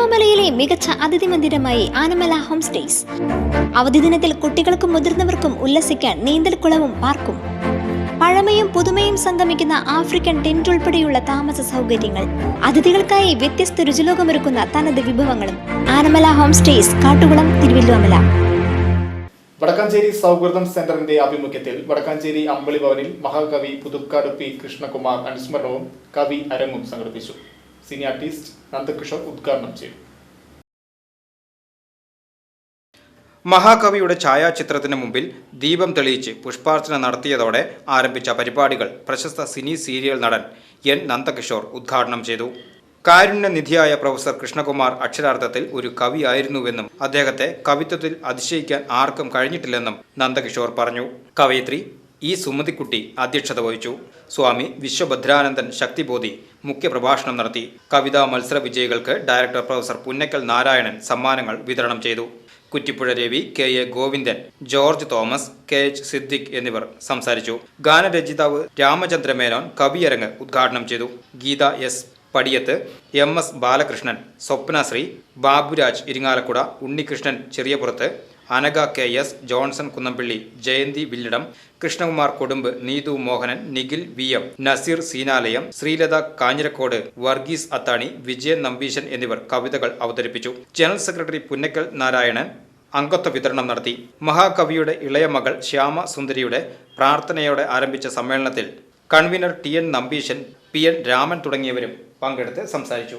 തിരുവല്ലോമലയിലെ മികച്ച അതിഥി മന്ദിരമായി Anamala home stays. അവധി ദിനത്തിൽ കുട്ടികൾക്കും മുതിർന്നവർക്കും ഉല്ലസിക്കാൻ നീന്തൽക്കുളവും പാർക്കും. പഴമയും പുതുമയും സംഗമിക്കുന്ന ആഫ്രിക്കൻ ടെന്റ് ഉൾപ്പെടെയുള്ള താമസ സൗകര്യങ്ങൾ. അതിഥികൾക്കായി വ്യത്യസ്ത രുചിലോകമൊരുക്കുന്ന തനത് വിഭവങ്ങളും. ആനമല ഹോം സ്റ്റേസ് കാട്ടുകുളം തിരുവല്ലോമല വടക്കാഞ്ചേരി സൗഹൃദം സെന്ററിന്റെ ആഭിമുഖ്യത്തിൽ വടക്കാഞ്ചേരി അമ്പളി ഭവനിൽ മഹാകവി പുതുക്കാട് പി കൃഷ്ണകുമാർ അനുസ്മരണവും കവി അരങ്ങും സംഘടിപ്പിച്ചു. സിനി ആർട്ടിസ്റ്റ് നന്ദകിഷോർ ഉദ്ഘാടനം ചെയ്തു മഹാകവിയുടെ ഛായാചിത്രത്തിന് മുമ്പിൽ ദീപം തെളിയിച്ച് പുഷ്പാർച്ചന നടത്തിയതോടെ ആരംഭിച്ച പരിപാടികൾ പ്രശസ്ത സിനി സീരിയൽ നടൻ എൻ നന്ദകിഷോർ ഉദ്ഘാടനം ചെയ്തു. കാരുണ്യനിധിയായ പ്രൊഫസർ കൃഷ്ണകുമാർ അക്ഷരാർത്ഥത്തിൽ ഒരു കവിയായിരുന്നുവെന്നും അദ്ദേഹത്തെ കവിത്വത്തിൽ അതിശയിക്കാൻ ആർക്കും കഴിഞ്ഞിട്ടില്ലെന്നും നന്ദകിഷോർ പറഞ്ഞു. കവയിത്രി ഇ സുമതിക്കുട്ടി അധ്യക്ഷത വഹിച്ചു. സ്വാമി വിശ്വഭദ്രാനന്ദൻ ശക്തിബോധി മുഖ്യപ്രഭാഷണം നടത്തി. കവിതാ മത്സര വിജയികൾക്ക് ഡയറക്ടർ പ്രൊഫസർ പുന്നക്കൽ നാരായണൻ സമ്മാനങ്ങൾ വിതരണം ചെയ്തു. Kuttippuzha Ravi K A Govindan George Thomas K H Siddique എന്നിവർ സംസാരിച്ചു. ഗാനരചയിതാവ് രാമചന്ദ്ര മേനോൻ കവിയരങ്ങ് ഉദ്ഘാടനം ചെയ്തു. Geetha S Padiyath M S Balakrishnan Swapnasree Baburaj Irinjalakuda Unnikrishnan Cheriyapurath Anagha K S Johnson Kunnampally Jayanthi Villidam Krishnakumar Kodumbu Neethu Mohanan Nikhil V M Nazeer Seenalayam Sreelatha Kanjirakode Varghese Athani Vijayan Nambeesan എന്നിവർ കവിതകൾ അവതരിപ്പിച്ചു. General secretary Punnakkal Narayanan അംഗത്വ വിതരണം നടത്തി. മഹാകവിയുടെ ഇളയ മകൾ ശ്യാമ സുന്ദരിയുടെ പ്രാർത്ഥനയോടെ ആരംഭിച്ച സമ്മേളനത്തിൽ convener T N Nambeesan P N Raman തുടങ്ങിയവരും പങ്കെടുത്ത് സംസാരിച്ചു.